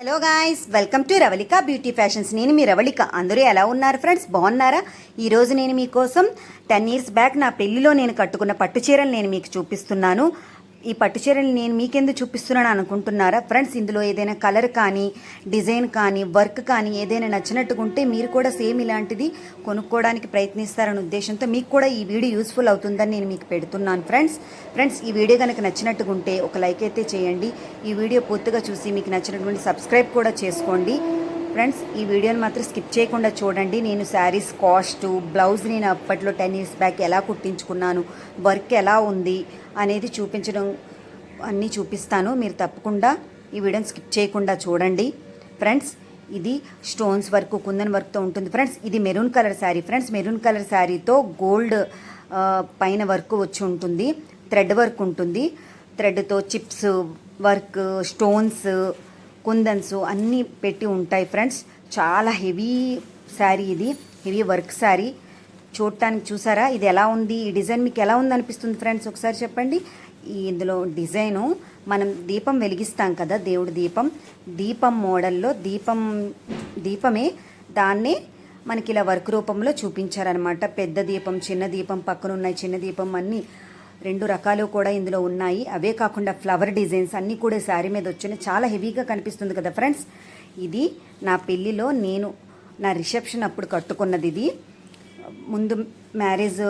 Hello guys welcome to Ravalika beauty fashions నేను మీ రవళిక. అందరూ ఎలా ఉన్నారు ఫ్రెండ్స్ బాగున్నారా? ఈరోజు నేను మీకోసం టెన్ ఇయర్స్ బ్యాక్ నా పెళ్ళిలో నేను కట్టుకున్న పట్టు చీరలు నేను మీకు చూపిస్తున్నాను. ఈ పట్టు చీరలు నేను మీకెందుకు చూపిస్తున్నాను అనుకుంటున్నారా? ఫ్రెండ్స్ ఇందులో ఏదైనా కలర్ కానీ డిజైన్ కానీ వర్క్ కానీ ఏదైనా నచ్చినట్టుగా ఉంటే మీరు కూడా సేమ్ ఇలాంటిది కొనుక్కోవడానికి ప్రయత్నిస్తారనే ఉద్దేశంతో మీకు కూడా ఈ వీడియో యూస్ఫుల్ అవుతుందని నేను మీకు పెడుతున్నాను ఫ్రెండ్స్. ఫ్రెండ్స్ ఈ వీడియో కనుక నచ్చినట్టుగా ఉంటే ఒక లైక్ అయితే చేయండి. ఈ వీడియో పూర్తిగా చూసి మీకు నచ్చినటువంటి సబ్స్క్రైబ్ కూడా చేసుకోండి. ఫ్రెండ్స్ ఈ వీడియోని మాత్రం స్కిప్ చేయకుండా చూడండి. నేను శారీస్ కాస్ట్ బ్లౌజ్ నేను అప్పట్లో టెన్ ఇయర్స్ బ్యాక్ ఎలా కుట్టించుకున్నాను వర్క్ ఎలా ఉంది అనేది చూపించడం అన్నీ చూపిస్తాను. మీరు తప్పకుండా ఈ వీడియోని స్కిప్ చేయకుండా చూడండి. ఫ్రెండ్స్ ఇది స్టోన్స్ వర్క్ కుందన్ వర్క్తో ఉంటుంది. ఫ్రెండ్స్ ఇది maroon colour sari. Friends maroon colour శారీతో gold పైన వర్క్ వచ్చి ఉంటుంది. థ్రెడ్ వర్క్ ఉంటుంది. థ్రెడ్తో చిప్స్ వర్క్ స్టోన్స్ కుందన్స్ అన్నీ పెట్టి ఉంటాయి ఫ్రెండ్స్. చాలా హెవీ శారీ ఇది. Heavy work sari. చూడటానికి చూసారా? ఇది ఎలా ఉంది? ఈ డిజైన్ మీకు ఎలా ఉంది అనిపిస్తుంది ఫ్రెండ్స్? ఒకసారి చెప్పండి. ఈ ఇందులో డిజైను మనం దీపం వెలిగిస్తాం కదా దేవుడి దీపం. దీపం మోడల్లో దీపం దీపమే దాన్నే మనకి ఇలా వర్క్ రూపంలో చూపించారనమాట పెద్ద దీపం చిన్న దీపం పక్కన ఉన్నాయి చిన్న దీపం అన్నీ రెండు రకాలు కూడా ఇందులో ఉన్నాయి. అవే కాకుండా ఫ్లవర్ డిజైన్స్ అన్నీ కూడా శారీ మీద వచ్చినాయి చాలా హెవీగా కనిపిస్తుంది కదా ఫ్రెండ్స్. ఇది నా పెళ్ళిలో నేను నా రిసెప్షన్ అప్పుడు కట్టుకున్నది ఇది. ముందు మ్యారేజ్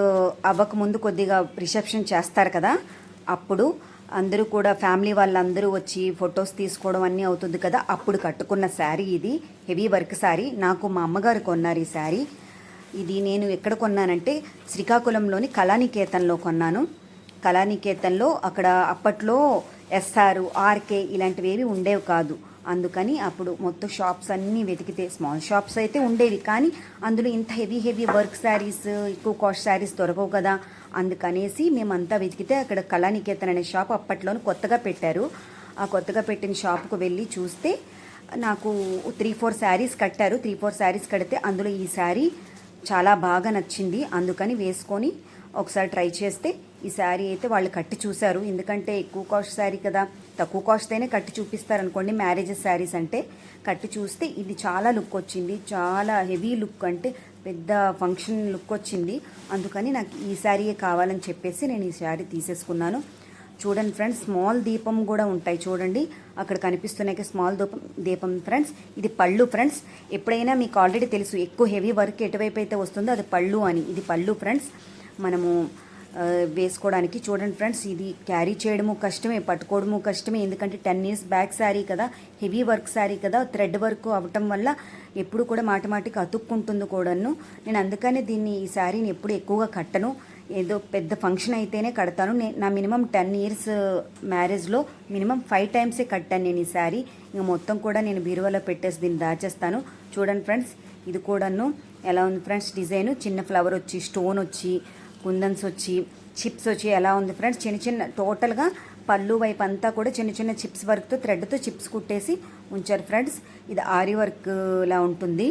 అవ్వక ముందు కొద్దిగా రిసెప్షన్ చేస్తారు కదా. అప్పుడు అందరూ కూడా ఫ్యామిలీ వాళ్ళందరూ వచ్చి ఫొటోస్ తీసుకోవడం అన్నీ అవుతుంది కదా. అప్పుడు కట్టుకున్న శారీ ఇది. Heavy work sari. నాకు మా అమ్మగారు కొన్నారు ఈ శారీ. ఇది నేను ఎక్కడ కొన్నానంటే శ్రీకాకుళంలోని కళానికేతన్లో కొన్నాను. కళానికేతన్లో అక్కడ అప్పట్లో ఎస్ఆర్ ఆర్కే ఇలాంటివి ఏవి ఉండేవి కాదు. అందుకని అప్పుడు మొత్తం షాప్స్ అన్నీ వెతికితే స్మాల్ షాప్స్ అయితే ఉండేవి. కానీ అందులో ఇంత హెవీ హెవీ వర్క్ శారీస్ ఎక్కువ కాస్ట్ శారీస్ దొరకవు కదా. అందుకనేసి మేమంతా వెతికితే అక్కడ కళానికేతన్ అనే షాప్ అప్పట్లోనే కొత్తగా పెట్టారు. ఆ కొత్తగా పెట్టిన షాప్కు వెళ్ళి చూస్తే నాకు త్రీ ఫోర్ శారీస్ కట్టారు. త్రీ ఫోర్ శారీస్ కడితే అందులో ఈ శారీ చాలా బాగా నచ్చింది. అందుకని వేసుకొని ఒకసారి ట్రై చేస్తే ఈ శారీ అయితే వాళ్ళు కట్టి చూశారు. ఎందుకంటే ఎక్కువ కాస్ట్ శారీ కదా. తక్కువ కాస్ట్ అయినా కట్టి చూపిస్తారు అనుకోండి మ్యారేజెస్ శారీస్ అంటే. కట్టి చూస్తే ఇది చాలా లుక్ వచ్చింది. చాలా హెవీ లుక్ అంటే పెద్ద ఫంక్షన్ లుక్ వచ్చింది. అందుకని నాకు ఈ శారీయే కావాలని చెప్పేసి నేను ఈ శారీ తీసేసుకున్నాను. చూడండి ఫ్రెండ్స్ స్మాల్ దీపం కూడా ఉంటాయి చూడండి. అక్కడ కనిపిస్తున్నాయి స్మాల్ దీపం దీపం ఫ్రెండ్స్. ఇది పళ్ళు ఫ్రెండ్స్. ఎప్పుడైనా మీకు ఆల్రెడీ తెలుసు ఎక్కువ హెవీ వర్క్ ఎటువైపు అయితే వస్తుందో అది పళ్ళు అని. ఇది పళ్ళు ఫ్రెండ్స్. మనము వేసుకోవడానికి. చూడండి ఫ్రెండ్స్ ఇది క్యారీ చేయడము కష్టమే పట్టుకోవడము కష్టమే. ఎందుకంటే టెన్ ఇయర్స్ బ్యాక్ శారీ కదా హెవీ వర్క్ శారీ కదా థ్రెడ్ వర్క్ అవ్వటం వల్ల ఎప్పుడు కూడా మాటి మాటికి అతుక్కుంటుంది కూడాను. నేను అందుకనే దీన్ని ఈ శారీని ఎప్పుడు ఎక్కువగా కట్టను. ఏదో పెద్ద ఫంక్షన్ అయితేనే కడతాను. నేను నా మినిమం టెన్ ఇయర్స్ మ్యారేజ్లో మినిమం ఫైవ్ టైమ్సే కట్టాను నేను ఈ శారీ. ఇంక మొత్తం కూడా నేను బీరువాలో పెట్టేసి దీన్ని దాచేస్తాను. చూడండి ఫ్రెండ్స్ ఇది కూడాను ఎలా ఉంది ఫ్రెండ్స్ డిజైన్. చిన్న ఫ్లవర్ వచ్చి స్టోన్ వచ్చి కుందన్స్ వచ్చి చిప్స్ వచ్చి ఎలా ఉంది ఫ్రెండ్స్? చిన్న చిన్న టోటల్గా పళ్ళు వైపు అంతా కూడా చిన్న చిన్న చిప్స్ వర్క్తో థ్రెడ్తో చిప్స్ కుట్టేసి ఉంచారు ఫ్రెండ్స్. ఇది ఆరి వర్క్ లా ఉంటుంది.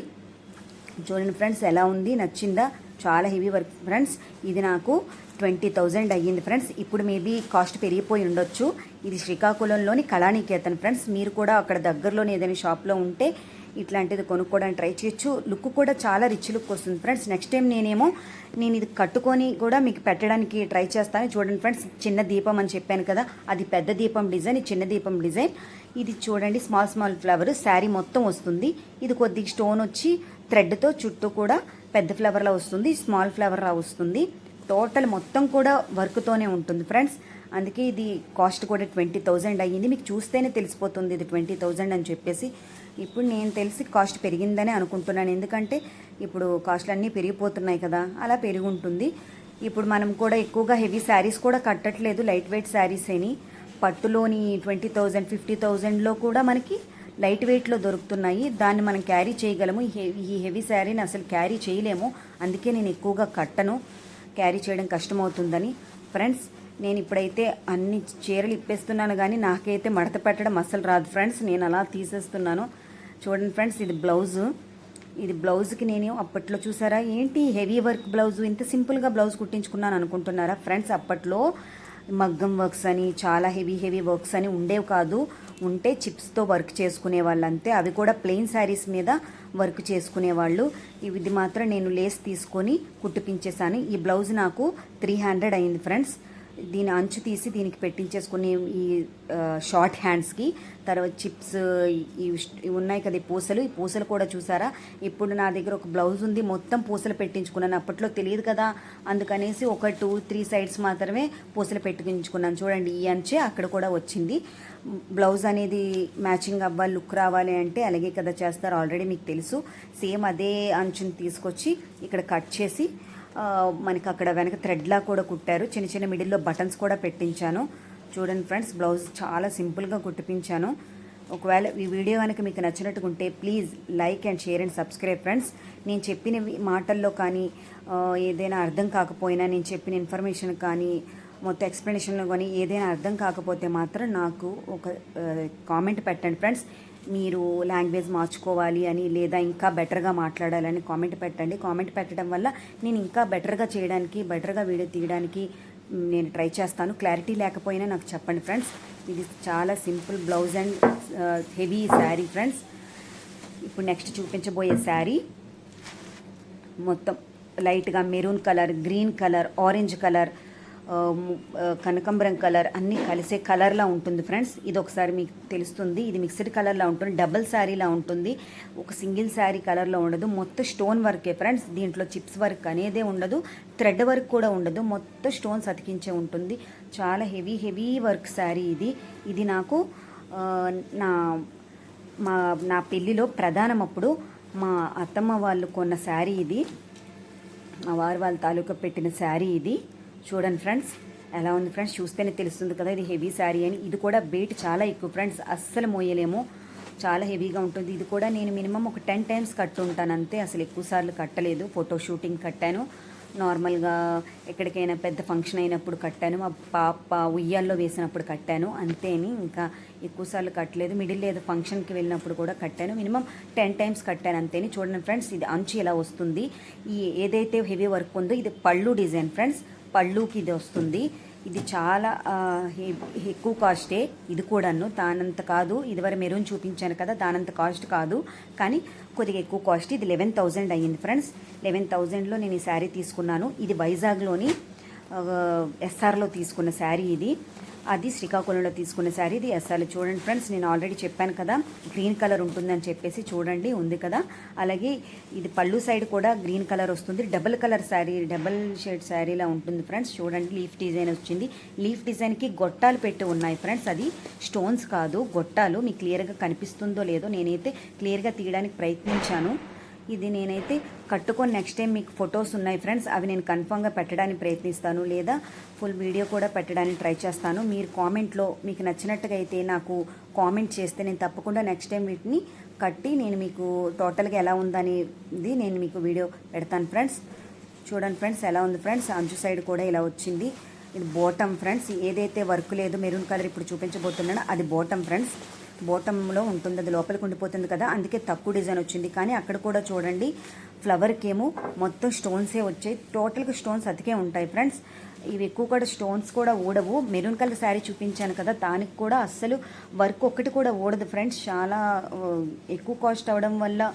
చూడండి ఫ్రెండ్స్ ఎలా ఉంది? నచ్చిందా? చాలా హెవీ వర్క్ ఫ్రెండ్స్. ఇది నాకు ట్వంటీ థౌజండ్ అయ్యింది ఫ్రెండ్స్. ఇప్పుడు మేబీ కాస్ట్ పెరిగిపోయి ఉండొచ్చు. ఇది శ్రీకాకుళంలోని కళానికేతన్ ఫ్రెండ్స్. మీరు కూడా అక్కడ దగ్గరలోని ఏదైనా షాప్లో ఉంటే ఇట్లాంటిది కొనుక్కోవడానికి ట్రై చేయొచ్చు. లుక్ కూడా చాలా రిచ్ లుక్ వస్తుంది ఫ్రెండ్స్. నెక్స్ట్ టైం నేనేమో నేను ఇది కట్టుకొని కూడా మీకు పెట్టడానికి ట్రై చేస్తాను. చూడండి ఫ్రెండ్స్ చిన్న దీపం అని చెప్పాను కదా అది పెద్ద దీపం డిజైన్ చిన్న దీపం డిజైన్. ఇది చూడండి స్మాల్ స్మాల్ ఫ్లవర్ శారీ మొత్తం వస్తుంది. ఇది కొద్దిగా స్టోన్ వచ్చి థ్రెడ్తో చుట్టూ కూడా పెద్ద ఫ్లవర్లా వస్తుంది స్మాల్ ఫ్లవర్లా వస్తుంది. టోటల్ మొత్తం కూడా వర్క్తోనే ఉంటుంది ఫ్రెండ్స్. అందుకే ఇది కాస్ట్ కూడా ట్వంటీ థౌజండ్ అయ్యింది. మీకు చూస్తేనే తెలిసిపోతుంది ఇది ట్వంటీ థౌజండ్ అని చెప్పేసి. ఇప్పుడు నేను తెలిసి కాస్ట్ పెరిగిందని అనుకుంటున్నాను. ఎందుకంటే ఇప్పుడు కాస్ట్లు అన్నీ పెరిగిపోతున్నాయి కదా అలా పెరిగి ఉంటుంది ఇప్పుడు మనం కూడా ఎక్కువగా హెవీ శారీస్ కూడా కట్టట్లేదు లైట్ వెయిట్ శారీస్ అని పట్టులోని ట్వంటీ థౌజండ్ ఫిఫ్టీ థౌజండ్లో కూడా మనకి లైట్ వెయిట్లో దొరుకుతున్నాయి. దాన్ని మనం క్యారీ చేయగలము. ఈ హెవీ ఈ హెవీ శారీని అసలు క్యారీ చేయలేము. అందుకే నేను ఎక్కువగా కట్టను. క్యారీ చేయడం కష్టమవుతుందని. ఫ్రెండ్స్ నేను ఇప్పుడైతే అన్ని చీరలు ఇప్పేస్తున్నాను కానీ నాకైతే మడత పెట్టడం అస్సలు రాదు. ఫ్రెండ్స్ నేను అలా తీసేస్తున్నాను. చూడండి ఫ్రెండ్స్ ఇది బ్లౌజు. ఇది బ్లౌజ్కి నేను అప్పట్లో చూసారా? ఏంటి హెవీ వర్క్ బ్లౌజ్? ఇంత సింపుల్గా బ్లౌజ్ కుట్టించుకున్నాను అనుకుంటున్నారా? ఫ్రెండ్స్ అప్పట్లో మగ్గం వర్క్స్ అని చాలా హెవీ హెవీ వర్క్స్ అని ఉండేవి కాదు. ఉంటే చిప్స్తో వర్క్ చేసుకునే వాళ్ళంతే. అవి కూడా ప్లెయిన్ శారీస్ మీద వర్క్ చేసుకునే వాళ్ళు. ఇది మాత్రం నేను లేస్ తీసుకొని కుట్టిపించేసాను ఈ బ్లౌజ్ నాకు త్రీ హండ్రెడ్ అయింది ఫ్రెండ్స్. దీని అంచు తీసి దీనికి పెట్టించేసుకుని ఈ షార్ట్ హ్యాండ్స్కి తర్వాత చిప్స్ ఇవి ఉన్నాయి కదా ఈ పూసలు ఈ పూసలు కూడా చూసారా? ఇప్పుడు నా దగ్గర ఒక బ్లౌజ్ ఉంది మొత్తం పూసలు పెట్టించుకున్నాను. అప్పట్లో తెలియదు కదా అందుకనేసి ఒక టూ త్రీ సైడ్స్ మాత్రమే పూసలు పెట్టించుకున్నాను. చూడండి ఈ అంచే అక్కడ కూడా వచ్చింది. బ్లౌజ్ అనేది మ్యాచింగ్ అవ్వాలి లుక్ రావాలి అంటే అలాగే కదా చేస్తారు. ఆల్రెడీ మీకు తెలుసు. సేమ్ అదే అంచుని తీసుకొచ్చి ఇక్కడ కట్ చేసి మనకి అక్కడ వెనక థ్రెడ్లా కూడా కుట్టారు. చిన్న చిన్న మిడిల్లో బటన్స్ కూడా పెట్టించాను. చూడండి ఫ్రెండ్స్ బ్లౌజ్ చాలా సింపుల్గా కుట్టిపించాను. ఒకవేళ ఈ వీడియో కనుక మీకు నచ్చినట్టుగా ఉంటే please like and share and subscribe friends నేను చెప్పిన మాటల్లో కానీ ఏదైనా అర్థం కాకపోయినా నేను చెప్పిన ఇన్ఫర్మేషన్ కానీ మొత్తం ఎక్స్ప్లెనేషన్లో కానీ ఏదైనా అర్థం కాకపోతే మాత్రం నాకు ఒక కామెంట్ పెట్టండి ఫ్రెండ్స్ మీరు లాంగ్వేజ్ మార్చుకోవాలి అని లేదా ఇంకా బెటర్గా మాట్లాడాలని కామెంట్ పెట్టండి. కామెంట్ పెట్టడం వల్ల నేను ఇంకా బెటర్గా చేయడానికి బెటర్గా వీడియో తీయడానికి నేను ట్రై చేస్తాను. క్లారిటీ లేకపోయినా నాకు చెప్పండి ఫ్రెండ్స్. ఇది చాలా simple blouse and heavy sari friends. ఇప్పుడు నెక్స్ట్ చూపించబోయే శారీ మొత్తం లైట్గా maroon colour green colour orange colour కనకంబరం colour అన్నీ కలిసే కలర్లా ఉంటుంది ఫ్రెండ్స్. ఇది ఒకసారి మీకు తెలుస్తుంది. ఇది మిక్స్డ్ కలర్లా ఉంటుంది. డబల్ శారీలా ఉంటుంది. ఒక సింగిల్ శారీ కలర్లో ఉండదు. మొత్తం స్టోన్ వర్కే ఫ్రెండ్స్. దీంట్లో చిప్స్ వర్క్ అనేదే ఉండదు. థ్రెడ్ వర్క్ కూడా ఉండదు. మొత్తం స్టోన్స్ అతికించే ఉంటుంది. చాలా హెవీ హెవీ వర్క్ శారీ ఇది. ఇది నాకు నా మా నా పెళ్ళిలో ప్రధానం అప్పుడు మా అత్తమ్మ వాళ్ళు కొన్న శారీ ఇది. మా వారు వాళ్ళ తాలూకా పెట్టిన శారీ ఇది. చూడండి ఫ్రెండ్స్ ఎలా ఉంది ఫ్రెండ్స్? చూస్తేనే తెలుస్తుంది కదా ఇది హెవీ శారీ అని. ఇది కూడా వెయిట్ చాలా ఎక్కువ ఫ్రెండ్స్ అస్సలు మోయలేము. చాలా హెవీగా ఉంటుంది. ఇది కూడా నేను మినిమం ఒక టెన్ టైమ్స్ కట్టుంటాను అంతే. అసలు ఎక్కువ సార్లు కట్టలేదు. ఫోటో షూటింగ్ కట్టాను. నార్మల్గా ఎక్కడికైనా పెద్ద ఫంక్షన్ అయినప్పుడు కట్టాను. మా పాప ఉయ్యాల్లో వేసినప్పుడు కట్టాను. అంతేని ఇంకా ఎక్కువసార్లు కట్టలేదు. మిడిల్ ఏదో ఫంక్షన్కి వెళ్ళినప్పుడు కూడా కట్టాను. మినిమం టెన్ టైమ్స్ కట్టాను అంతేని చూడండి ఫ్రెండ్స్ ఇది అంచు ఇలా వస్తుంది? ఈ ఏదైతే హెవీ వర్క్ ఉందో ఇది పళ్ళు డిజైన్ ఫ్రెండ్స్. పళ్ళుకి ఇది వస్తుంది. ఇది చాలా ఎక్కువ కాస్టే. ఇది కూడాను దానంత కాదు. ఇదివరకు మెరూన్ చూపించాను కదా దానంత కాస్ట్ కాదు. కానీ కొద్దిగా ఎక్కువ కాస్ట్. ఇది లెవెన్ థౌజండ్ అయ్యింది ఫ్రెండ్స్. లెవెన్ థౌజండ్లో నేను ఈ శారీ తీసుకున్నాను. ఇది వైజాగ్లోని ఎస్ఆర్లో తీసుకున్న శారీ ఇది. అది శ్రీకాకుళంలో తీసుకున్న శారీ. ఇది అస్సలు చూడండి ఫ్రెండ్స్ నేను ఆల్రెడీ చెప్పాను కదా గ్రీన్ కలర్ ఉంటుందని చెప్పేసి చూడండి ఉంది కదా. అలాగే ఇది పళ్ళు సైడ్ కూడా గ్రీన్ కలర్ వస్తుంది. Double colour sari double shade శారీలా ఉంటుంది ఫ్రెండ్స్. చూడండి లీఫ్ డిజైన్ వచ్చింది. లీఫ్ డిజైన్కి గొట్టాలు పెట్టి ఉన్నాయి ఫ్రెండ్స్. అది స్టోన్స్ కాదు గొట్టాలు. మీకు క్లియర్గా కనిపిస్తుందో లేదో నేనైతే క్లియర్గా తీయడానికి ప్రయత్నించాను. ఇది నేనైతే కట్టుకొని నెక్స్ట్ టైం మీకు ఫొటోస్ ఉన్నాయి ఫ్రెండ్స్ అవి నేను కన్ఫామ్గా పెట్టడానికి ప్రయత్నిస్తాను లేదా ఫుల్ వీడియో కూడా పెట్టడానికి ట్రై చేస్తాను. మీరు కామెంట్లో మీకు నచ్చినట్టుగా అయితే నాకు కామెంట్ చేస్తే నేను తప్పకుండా నెక్స్ట్ టైం వీటిని కట్టి నేను మీకు టోటల్గా ఎలా ఉందనేది నేను మీకు వీడియో పెడతాను ఫ్రెండ్స్ చూడండి ఫ్రెండ్స్ ఎలా ఉంది ఫ్రెండ్స్ అంచు సైడ్ కూడా ఇలా వచ్చింది. ఇది బోటం ఫ్రెండ్స్ ఏదైతే వర్క్ లేదు మెరూన్ కలర్ ఇప్పుడు చూపించబోతున్నానో అది బోటం ఫ్రెండ్స్ బోటంలో ఉంటుంది అది లోపలికి ఉండిపోతుంది కదా అందుకే తక్కువ డిజైన్ వచ్చింది. కానీ అక్కడ కూడా చూడండి ఫ్లవర్కి ఏమో మొత్తం స్టోన్సే వచ్చాయి. టోటల్గా స్టోన్స్ అతికే ఉంటాయి ఫ్రెండ్స్ ఇవి ఎక్కువ కూడా స్టోన్స్ కూడా ఊడవు. మెరూన్ కలర్ శారీ చూపించాను కదా దానికి కూడా అస్సలు వర్క్ ఒక్కటి కూడా ఊడదు ఫ్రెండ్స్ చాలా ఎక్కువ కాస్ట్ అవ్వడం వల్ల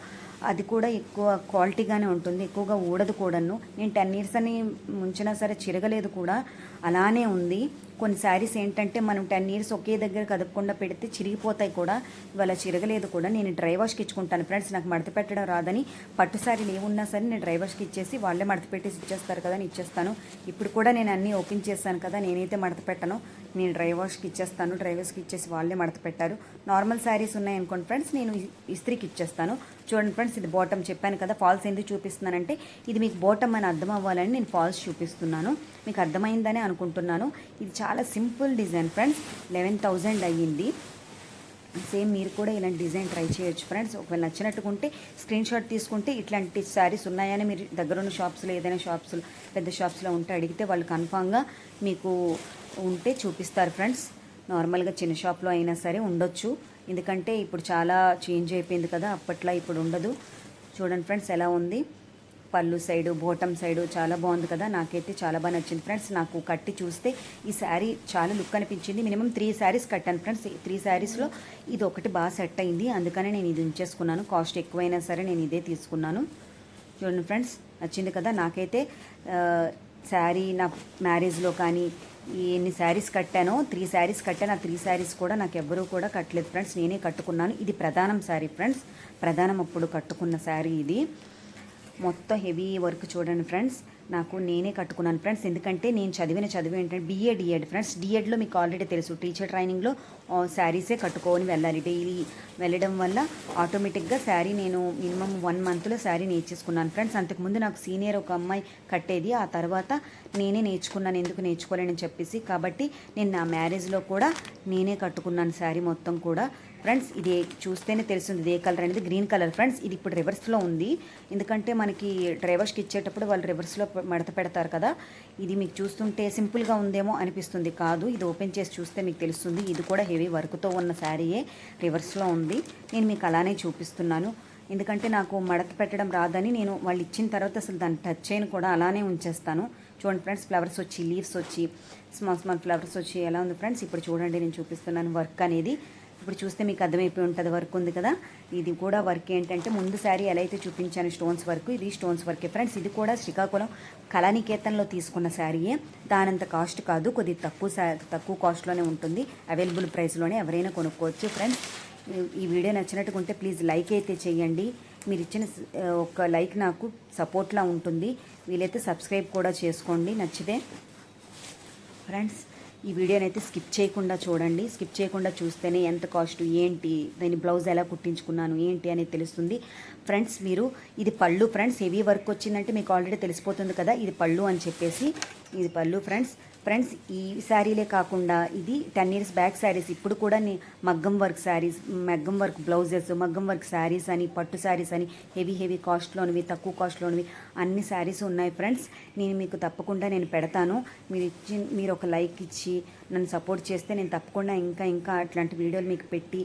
అది కూడా ఎక్కువ క్వాలిటీగానే ఉంటుంది. ఎక్కువగా ఊడదు కూడాను. నేను టెన్ ఇయర్స్ అని ఉంచినా సరే చిరగలేదు కూడా. అలానే ఉంది. కొన్ని శారీస్ ఏంటంటే మనం టెన్ ఇయర్స్ ఒకే దగ్గర కదపకుండా పెడితే చిరిగిపోతాయి కూడా. ఇవాళ చిరగలేదు కూడా. నేను డ్రై వాష్కి ఇచ్చుకుంటాను. ఫ్రెండ్స్ నాకు మడత పెట్టడం రాదని. పట్టు శారీలు ఏమున్నా సరే నేను డ్రై వాష్కి ఇచ్చేసి వాళ్ళే మడత పెట్టేసి ఇచ్చేస్తారు కదా అని ఇచ్చేస్తాను. ఇప్పుడు కూడా నేను అన్నీ ఓపెన్ చేశాను కదా. నేనైతే మడత పెట్టను. నేను డ్రై వాష్కి ఇచ్చేస్తాను డ్రై వాష్కి ఇచ్చేసి వాళ్ళే మడత పెట్టారు. నార్మల్ శారీస్ ఉన్నాయనుకోండి ఫ్రెండ్స్ నేను ఇస్త్రీకి ఇచ్చేస్తాను. చూడండి ఫ్రెండ్స్ ఇది బాటమ్ చెప్పాను కదా ఫాల్స్ ఎందుకు చూపిస్తున్నానంటే ఇది మీకు బాటమ్ అని అర్థం అవ్వాలని నేను ఫాల్స్ చూపిస్తున్నాను. మీకు అర్థమైందని అనుకుంటున్నాను. ఇది చాలా simple design friends eleven thousand అయ్యింది. సేమ్ మీరు కూడా ఇలాంటి డిజైన్ ట్రై చేయొచ్చు ఫ్రెండ్స్ ఒకవేళ నచ్చినట్టుగా ఉంటే స్క్రీన్ షాట్ తీసుకుంటే ఇట్లాంటి శారీస్ ఉన్నాయని మీరు దగ్గరున్న షాప్స్లో ఏదైనా షాప్స్లో పెద్ద షాప్స్లో ఉంటే అడిగితే వాళ్ళు కన్ఫామ్గా మీకు ఉంటే చూపిస్తారు ఫ్రెండ్స్. నార్మల్గా చిన్న షాప్లో అయినా సరే ఉండొచ్చు. ఎందుకంటే ఇప్పుడు చాలా చేంజ్ అయిపోయింది కదా అప్పట్లో ఇప్పుడు ఉండదు. చూడండి ఫ్రెండ్స్ ఎలా ఉంది. పళ్ళు సైడు బోటం సైడు చాలా బాగుంది కదా. నాకైతే చాలా బాగా నచ్చింది ఫ్రెండ్స్. నాకు కట్టి చూస్తే ఈ శారీ చాలా లుక్ అనిపించింది. మినిమం త్రీ శారీస్ కట్టాను ఫ్రెండ్స్. ఈ త్రీ శారీస్లో ఇది ఒకటి బాగా సెట్ అయింది. అందుకనే నేను ఇది ఉంచేసుకున్నాను. కాస్ట్ ఎక్కువైనా సరే నేను ఇదే తీసుకున్నాను. చూడండి ఫ్రెండ్స్ నచ్చింది కదా. నాకైతే శారీ నా మ్యారేజ్లో కానీ ఎన్ని శారీస్ కట్టానో త్రీ శారీస్ కట్టాను. ఆ త్రీ శారీస్ కూడా నాకు ఎవ్వరూ కూడా కట్టలేదు ఫ్రెండ్స్. నేనే కట్టుకున్నాను. ఇది ప్రధానం శారీ ఫ్రెండ్స్. ప్రధానం అప్పుడు కట్టుకున్న శారీ ఇది. మొత్తం హెవీ వర్క్ చూడండి ఫ్రెండ్స్. నాకు నేనే కట్టుకున్నాను ఫ్రెండ్స్. ఎందుకంటే నేను చదివిన చదువు ఏంటంటే బీఏ డిఎడ్ ఫ్రెండ్స్. డిఎడ్లో మీకు ఆల్రెడీ తెలుసు. టీచర్ ట్రైనింగ్లో శారీసే కట్టుకొని వెళ్ళాలి. డైలీ వెళ్ళడం వల్ల ఆటోమేటిక్గా శారీ నేను మినిమం వన్ మంత్లో శారీ నేర్చేసుకున్నాను ఫ్రెండ్స్. అంతకుముందు నాకు సీనియర్ ఒక అమ్మాయి కట్టేది. ఆ తర్వాత నేనే నేర్చుకున్నాను. ఎందుకు నేర్చుకోలేనని చెప్పేసి. కాబట్టి నేను నా మ్యారేజ్లో కూడా నేనే కట్టుకున్నాను శారీ మొత్తం కూడా. ఫ్రెండ్స్ ఇది చూస్తేనే తెలుస్తుంది ఇది ఏ కలర్ అనేది గ్రీన్ కలర్. ఫ్రెండ్స్ ఇది ఇప్పుడు రివర్స్లో ఉంది. ఎందుకంటే మనకి డ్రైవర్స్కి ఇచ్చేటప్పుడు వాళ్ళు రివర్స్లో మడత పెడతారు కదా. ఇది మీకు చూస్తుంటే సింపుల్గా ఉందేమో అనిపిస్తుంది కాదు. ఇది ఓపెన్ చేసి చూస్తే మీకు తెలుస్తుంది. ఇది కూడా హెవీ వర్క్తో ఉన్న శారీయే రివర్స్లో ఉంది. నేను మీకు అలానే చూపిస్తున్నాను. ఎందుకంటే నాకు మడత పెట్టడం రాదని నేను వాళ్ళు ఇచ్చిన తర్వాత అసలు దాన్ని టచ్ చేయను కూడా అలానే ఉంచేస్తాను. చూడండి ఫ్రెండ్స్ ఫ్లవర్స్ వచ్చి లీవ్స్ వచ్చి స్మాల్ స్మాల్ ఫ్లవర్స్ వచ్చి ఎలా ఉంది ఫ్రెండ్స్? ఇప్పుడు చూడండి నేను చూపిస్తున్నాను వర్క్ అనేది. ఇప్పుడు చూస్తే మీకు అర్థమైపోయి ఉంటుంది వర్క్ ఉంది కదా. ఇది కూడా వర్క్ ఏంటంటే ముందు శారీ ఎలా అయితే చూపించాను స్టోన్స్ వర్క్ ఇది స్టోన్స్ వర్కే ఫ్రెండ్స్ ఇది కూడా శ్రీకాకుళం కళానికేతన్లో తీసుకున్న శారీయే దానంత కాస్ట్ కాదు కొద్ది తక్కువ తక్కువ కాస్ట్లోనే ఉంటుంది. అవైలబుల్ ప్రైస్లోనే ఎవరైనా కొనుక్కోవచ్చు. ఫ్రెండ్స్ ఈ వీడియో నచ్చినట్టుగా ఉంటే ప్లీజ్ లైక్ అయితే చేయండి. మీరు ఇచ్చిన ఒక లైక్ నాకు సపోర్ట్లా ఉంటుంది. వీలైతే సబ్స్క్రైబ్ కూడా చేసుకోండి. నచ్చితే ఫ్రెండ్స్ ఈ వీడియోని అయితే స్కిప్ చేయకుండా చూడండి. స్కిప్ చేయకుండా చూస్తేనే ఎంత కాస్ట్ ఏంటి దాని బ్లౌజ్ ఎలా కుట్టించుకున్నాను ఏంటి అనేది తెలుస్తుంది. ఫ్రెండ్స్ మీరు ఇది పళ్ళు ఫ్రెండ్స్ హెవీ వర్క్ వచ్చిందంటే మీకు ఆల్రెడీ తెలిసిపోతుంది కదా ఇది పళ్ళు అని చెప్పేసి. ఇది పళ్ళు ఫ్రెండ్స్. ఫ్రెండ్స్ ఈ శారీలే కాకుండా ఇది టెన్ ఇయర్స్ బ్యాక్ శారీస్. ఇప్పుడు కూడా మగ్గం వర్క్ శారీస్ మగ్గం వర్క్ బ్లౌజెస్ మగ్గం వర్క్ శారీస్ అని పట్టు శారీస్ అని హెవీ హెవీ కాస్ట్లోనివి తక్కువ కాస్ట్లోనివి అన్ని శారీస్ ఉన్నాయి ఫ్రెండ్స్. నేను మీకు తప్పకుండా నేను పెడతాను. మీరు ఇచ్చి మీరు ఒక లైక్ ఇచ్చి నన్ను సపోర్ట్ చేస్తే నేను తప్పకుండా ఇంకా ఇంకా అట్లాంటి వీడియోలు మీకు పెట్టి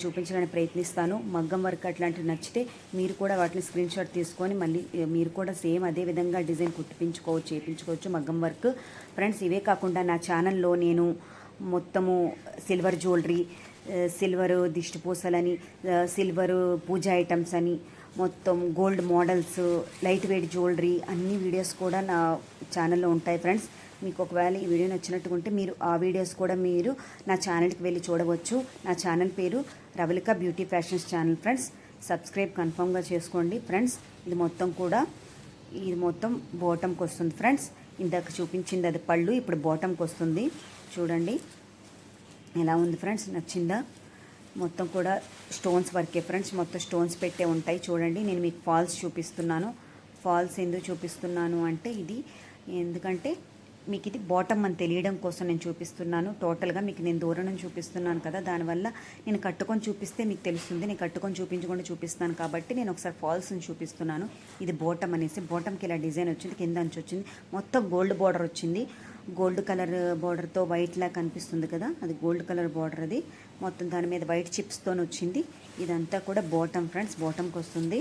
చూపించడానికి ప్రయత్నిస్తాను. మగ్గం వర్క్ అట్లాంటివి నచ్చితే మీరు కూడా వాటిని స్క్రీన్ షాట్ తీసుకొని మళ్ళీ మీరు కూడా సేమ్ అదే విధంగా డిజైన్ కుట్టిపించుకోవచ్చు చేయించుకోవచ్చు మగ్గం వర్క్. ఫ్రెండ్స్ ఇవే కాకుండా నా ఛానల్లో నేను మొత్తము silver jewellery silver silver silver silver puja items అని మొత్తం gold models light weight jewellery అన్ని వీడియోస్ కూడా నా ఛానల్లో ఉంటాయి ఫ్రెండ్స్. మీకు ఒకవేళ ఈ వీడియో నచ్చినట్టుగా ఉంటే మీరు ఆ వీడియోస్ కూడా మీరు నా ఛానల్కి వెళ్ళి చూడవచ్చు. నా ఛానల్ పేరు Ravalika beauty fashions channel friends. Subscribe కన్ఫర్మ్గా చేసుకోండి ఫ్రెండ్స్. ఇది మొత్తం కూడా ఇది మొత్తం బోటంకి వస్తుంది ఫ్రెండ్స్. ఇందాక చూపించింది అది పళ్ళు ఇప్పుడు బోటంకి వస్తుంది. చూడండి. ఎలా ఉంది ఫ్రెండ్స్? నచ్చిందా? మొత్తం కూడా స్టోన్స్ వర్కే ఫ్రెండ్స్. మొత్తం స్టోన్స్ పెట్టే ఉంటాయి చూడండి. నేను మీకు ఫాల్స్ చూపిస్తున్నాను. ఫాల్స్ ఎందుకు చూపిస్తున్నాను అంటే ఇది ఎందుకంటే మీకు ఇది బాటమ్ అని తెలియడం కోసం నేను చూపిస్తున్నాను. టోటల్గా మీకు నేను దూరం నుంచి చూపిస్తున్నాను కదా దానివల్ల నేను కట్టుకొని చూపిస్తే మీకు తెలుస్తుంది. నేను కట్టుకొని చూపించకుండా చూపిస్తాను కాబట్టి నేను ఒకసారి ఫాల్స్ని చూపిస్తున్నాను. ఇది బోటమ్ అనేసి బోటమ్కి ఇలా డిజైన్ వచ్చింది కింద నుంచి వచ్చింది. మొత్తం గోల్డ్ బార్డర్ వచ్చింది. గోల్డ్ కలర్ బార్డర్తో వైట్లా కనిపిస్తుంది కదా అది గోల్డ్ కలర్ బార్డర్ అది. మొత్తం దాని మీద వైట్ చిప్స్తో వచ్చింది. ఇదంతా కూడా బాటమ్ ఫ్రెండ్స్ బాటమ్కి వస్తుంది.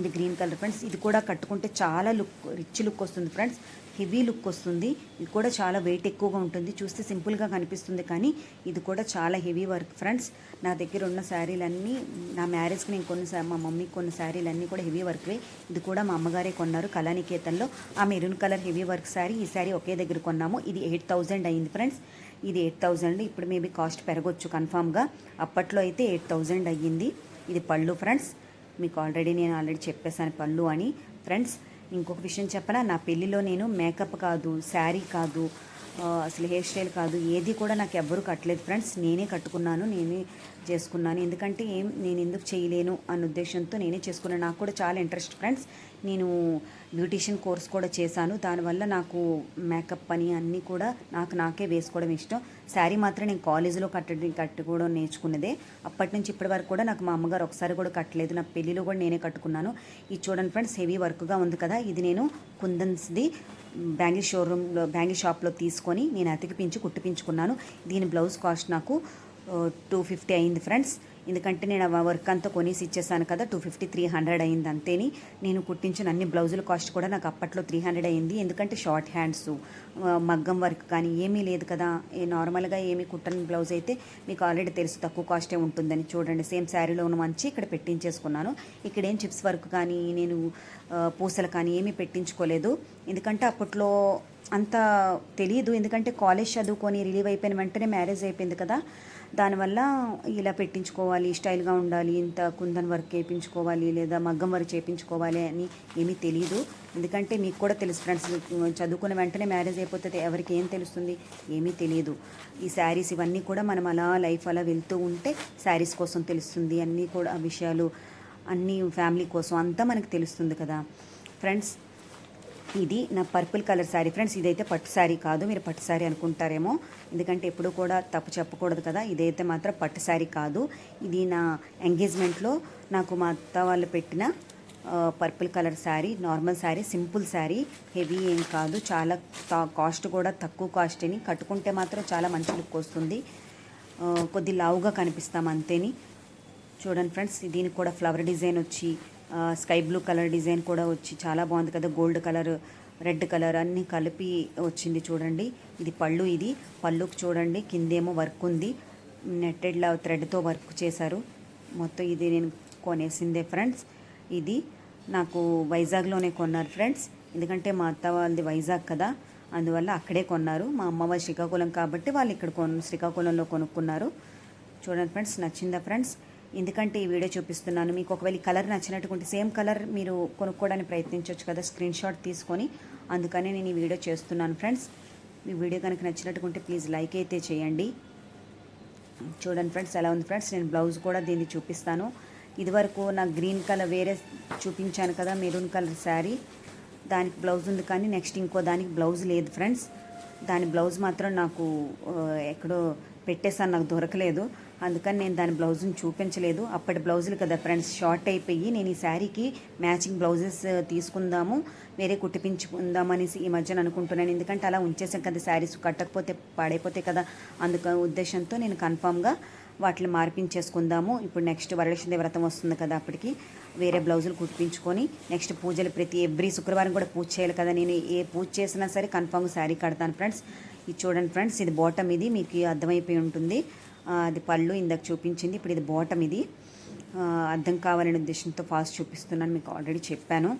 ఇది గ్రీన్ కలర్ ఫ్రెండ్స్ ఇది కూడా కట్టుకుంటే చాలా లుక్ రిచ్ లుక్ వస్తుంది ఫ్రెండ్స్ హెవీ లుక్ వస్తుంది. ఇది కూడా చాలా వెయిట్ ఎక్కువగా ఉంటుంది. చూస్తే సింపుల్గా కనిపిస్తుంది కానీ ఇది కూడా చాలా హెవీ వర్క్ ఫ్రెండ్స్. నా దగ్గర ఉన్న శారీలన్నీ నా మ్యారేజ్కి నేను కొన్ని మా మమ్మీకి కొన్ని శారీలన్నీ కూడా హెవీ వర్క్వే ఇది కూడా మా అమ్మగారే కొన్నారు కళానికేతన్లో. ఆ maroon colour heavy work sari ఈ శారీ ఒకే దగ్గర కొన్నాము. ఇది ఎయిట్ థౌజండ్ అయింది ఫ్రెండ్స్. ఇది ఎయిట్ థౌజండ్ ఇప్పుడు మేబీ కాస్ట్ పెరగొచ్చు కన్ఫామ్గా అప్పట్లో అయితే ఎయిట్ థౌజండ్ అయ్యింది. ఇది పళ్ళు ఫ్రెండ్స్. మీకు ఆల్రెడీ నేను ఆల్రెడీ చెప్పేశాను పళ్ళు అని. ఫ్రెండ్స్ ఇంకొక విషయం చెప్పనా? నా పెళ్ళిలో నేను మేకప్ కాదు శారీ కాదు అసలు హెయిర్ స్టైల్ కాదు. ఏది కూడా నాకు ఎవ్వరు కట్టలేదు ఫ్రెండ్స్. నేనే కట్టుకున్నాను నేనే చేసుకున్నాను. ఎందుకంటే ఏం నేను ఎందుకు చేయలేను అన్న ఉద్దేశంతో నేనే చేసుకున్నాను. నాకు కూడా చాలా ఇంట్రెస్ట్ ఫ్రెండ్స్. నేను బ్యూటీషియన్ కోర్స్ కూడా చేశాను. దానివల్ల నాకు మేకప్ పని అన్నీ కూడా నాకు నాకే వేసుకోవడం ఇష్టం. శారీ మాత్రం నేను కాలేజీలో కట్టడం కట్టుకోవడం నేర్చుకున్నదే. అప్పటి నుంచి ఇప్పటి వరకు కూడా నాకు మా అమ్మగారు ఒకసారి కూడా కట్టలేదు. నా పెళ్ళిలో కూడా నేనే కట్టుకున్నాను. ఇది చూడండి ఫ్రెండ్స్ హెవీ వర్క్గా ఉంది కదా. ఇది నేను కుందన్స్ది. బ్యాంగిల్ షోరూంలో బ్యాంగిల్ షాప్లో తీసుకొని నేను అతికిపించి కుట్టిపించుకున్నాను. దీని బ్లౌజ్ కాస్ట్ నాకు టూ ఫిఫ్టీ అయింది ఫ్రెండ్స్. ఎందుకంటే నేను ఆ వర్క్ అంతా కొనేసి ఇచ్చేసాను కదా టూ ఫిఫ్టీ త్రీ హండ్రెడ్ అయింది అంతేని. నేను కుట్టించిన అన్ని బ్లౌజుల కాస్ట్ కూడా నాకు అప్పట్లో త్రీ హండ్రెడ్ అయింది. ఎందుకంటే షార్ట్ హ్యాండ్స్ మగ్గం వర్క్ కానీ ఏమీ లేదు కదా. ఏ నార్మల్గా ఏమీ కుట్టని బ్లౌజ్ అయితే మీకు ఆల్రెడీ తెలుసు తక్కువ కాస్టే ఉంటుందని. చూడండి సేమ్ శారీలో ఉన్న మంచి ఇక్కడ పెట్టించేసుకున్నాను. ఇక్కడ ఏం చిప్స్ వర్క్ కానీ నేను పూసలు కానీ ఏమీ పెట్టించుకోలేదు. ఎందుకంటే అప్పట్లో అంత తెలియదు ఎందుకంటే కాలేజ్ చదువుకొని రిలీవ్ అయిపోయిన వెంటనే మ్యారేజ్ అయిపోయింది కదా. దానివల్ల ఇలా పెట్టించుకోవాలి స్టైల్గా ఉండాలి ఇంత కుందన్ వర్క్ చేయించుకోవాలి లేదా మగ్గం వర్క్ చేయించుకోవాలి అని ఏమీ తెలియదు ఎందుకంటే మీకు కూడా తెలుసు ఫ్రెండ్స్ చదువుకున్న వెంటనే మ్యారేజ్ అయిపోతుంది ఎవరికి ఏం తెలుస్తుంది ఏమీ తెలియదు ఈ శారీస్ ఇవన్నీ కూడా మనం అలా లైఫ్ అలా వెళ్తూ ఉంటే శారీస్ కోసం తెలుస్తుంది అన్నీ కూడా విషయాలు అన్నీ ఫ్యామిలీ కోసం అంతా మనకు తెలుస్తుంది కదా. ఫ్రెండ్స్ ఇది నా పర్పుల్ కలర్ శారీ ఫ్రెండ్స్ ఇదైతే పట్టు శారీ కాదు. మీరు పట్టు శారీ అనుకుంటారేమో. ఎందుకంటే ఎప్పుడు కూడా తప్పు చెప్పకూడదు కదా. ఇదైతే మాత్రం పట్టు శారీ కాదు. ఇది నా ఎంగేజ్మెంట్లో నాకు మా అత్త వాళ్ళు పెట్టిన purple colour sari normal sari simple sari heavy ఏం కాదు. చాలా తా- కాస్ట్ కూడా తక్కువ కాస్ట్ అని కట్టుకుంటే మాత్రం చాలా మంచి లుక్ వస్తుంది. కొద్ది లావుగా కనిపిస్తాం అంతేని. చూడండి ఫ్రెండ్స్ దీనికి కూడా ఫ్లవర్ డిజైన్ వచ్చి స్కై బ్లూ కలర్ డిజైన్ కూడా వచ్చి చాలా బాగుంది కదా. గోల్డ్ కలర్ రెడ్ కలర్ అన్నీ కలిపి వచ్చింది చూడండి. ఇది పళ్ళు ఇది. పళ్ళుకి చూడండి. కిందేమో వర్క్ ఉంది. నెట్టెడ్లా థ్రెడ్తో వర్క్ చేశారు. మొత్తం ఇది నేను కొనేసిందే ఫ్రెండ్స్. ఇది నాకు వైజాగ్లోనే కొన్నారు ఫ్రెండ్స్. ఎందుకంటే మా అత్త వాళ్ళది వైజాగ్ కదా. అందువల్ల అక్కడే కొన్నారు. మా అమ్మ వాళ్ళు శ్రీకాకుళం కాబట్టి వాళ్ళు ఇక్కడ కొను శ్రీకాకుళంలో కొనుక్కున్నారు. చూడండి ఫ్రెండ్స్ నచ్చిందా ఫ్రెండ్స్? ఎందుకంటే ఈ వీడియో చూపిస్తున్నాను. మీకు ఒకవేళ ఈ కలర్ నచ్చినట్టుకుంటే సేమ్ కలర్ మీరు కొనుక్కోవడానికి ప్రయత్నించవచ్చు కదా స్క్రీన్ షాట్ తీసుకొని. అందుకనే నేను ఈ వీడియో చేస్తున్నాను ఫ్రెండ్స్. ఈ వీడియో కనుక నచ్చినట్టుకుంటే ప్లీజ్ లైక్ అయితే చేయండి. చూడండి ఫ్రెండ్స్ ఎలా ఉంది ఫ్రెండ్స్? నేను బ్లౌజ్ కూడా దీన్ని చూపిస్తాను. ఇదివరకు నాకు గ్రీన్ కలర్ వేరే చూపించాను కదా మెరూన్ కలర్ శారీ. దానికి బ్లౌజ్ ఉంది కానీ నెక్స్ట్ ఇంకో దానికి బ్లౌజ్ లేదు ఫ్రెండ్స్. దాని బ్లౌజ్ మాత్రం నాకు ఎక్కడో పెట్టేసాను నాకు దొరకలేదు. అందుకని నేను దాని బ్లౌజ్ని చూపించలేదు. అప్పటి బ్లౌజులు కదా ఫ్రెండ్స్ షార్ట్ అయిపోయి నేను ఈ శారీకి మ్యాచింగ్ బ్లౌజెస్ తీసుకుందాము వేరే కుట్టిపించుకుందాం అనేసి ఈ మధ్యన అనుకుంటున్నాను. ఎందుకంటే అలా ఉంచేసాం కదా శారీస్ కట్టకపోతే పాడైపోతాయి కదా. అందుక ఉద్దేశంతో నేను కన్ఫామ్గా వాటిని మార్పించేసుకుందాము. ఇప్పుడు నెక్స్ట్ వరలక్ష్మి వ్రతం వస్తుంది కదా అప్పటికి. వేరే బ్లౌజులు కుట్టించుకొని నెక్స్ట్ పూజలు ప్రతి ఎవ్రీ శుక్రవారం కూడా పూజ చేయాలి కదా. నేను ఏ పూజ చేసినా సరే కన్ఫామ్గా శారీ కడతాను ఫ్రెండ్స్. ఇది చూడండి ఫ్రెండ్స్ ఇది బాటమ్ ఇది మీకు అర్థమైపోయి ఉంటుంది. అది పళ్ళు ఇందాక చూపించింది. ఇప్పుడు ఇది బాటమ్ ఇది. అర్థం కావాలనే ఉద్దేశంతో ఫాస్ట్ చూపిస్తున్నాను మీకు ఆల్రెడీ చెప్పాను.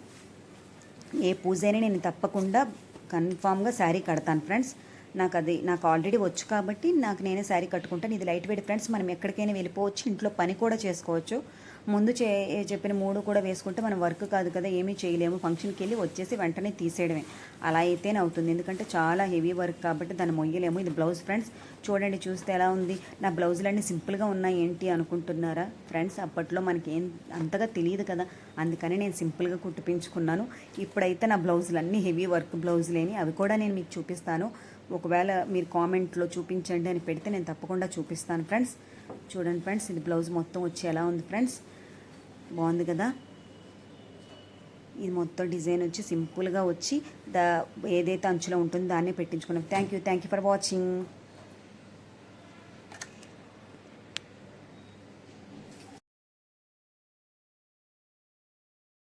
ఏ పూజ అయినా నేను తప్పకుండా కన్ఫామ్గా శారీ కడతాను ఫ్రెండ్స్. నాకు అది నాకు ఆల్రెడీ వచ్చు కాబట్టి నాకు నేనే శారీ కట్టుకుంటాను. ఇది లైట్ వెయిట్ ఫ్రెండ్స్ మనం ఎక్కడికైనా వెళ్ళిపోవచ్చు ఇంట్లో పని కూడా చేసుకోవచ్చు. ముందు చే చెప్పిన మూడు కూడా వేసుకుంటే మనం వర్క్ కాదు కదా ఏమీ చేయలేము. ఫంక్షన్కి వెళ్ళి వచ్చేసి వెంటనే తీసేయడమే. అలా అయితేనే అవుతుంది. ఎందుకంటే చాలా హెవీ వర్క్ కాబట్టి దాన్ని మొయ్యలేము. ఇది బ్లౌజ్ ఫ్రెండ్స్ చూడండి చూస్తే ఎలా ఉంది? నా బ్లౌజులన్నీ సింపుల్గా ఉన్నాయి ఏంటి అనుకుంటున్నారా? ఫ్రెండ్స్ అప్పట్లో మనకి ఏం అంతగా తెలియదు కదా. అందుకని నేను సింపుల్గా కుట్టిపించుకున్నాను. ఇప్పుడైతే నా బ్లౌజులు అన్నీ హెవీ వర్క్ బ్లౌజులేని. అవి కూడా నేను మీకు చూపిస్తాను. ఒకవేళ మీరు కామెంట్లో చూపించండి అని పెడితే నేను తప్పకుండా చూపిస్తాను ఫ్రెండ్స్. చూడండి ఫ్రెండ్స్ ఇది బ్లౌజ్ మొత్తం వచ్చి ఎలా ఉంది ఫ్రెండ్స్? బాగుంది కదా. ఇది మొత్తం డిజైన్ వచ్చి సింపుల్గా వచ్చి దా ఏదైతే అంచులో ఉంటుందో దాన్ని పెట్టించుకున్నాం. Thank you thank you for watching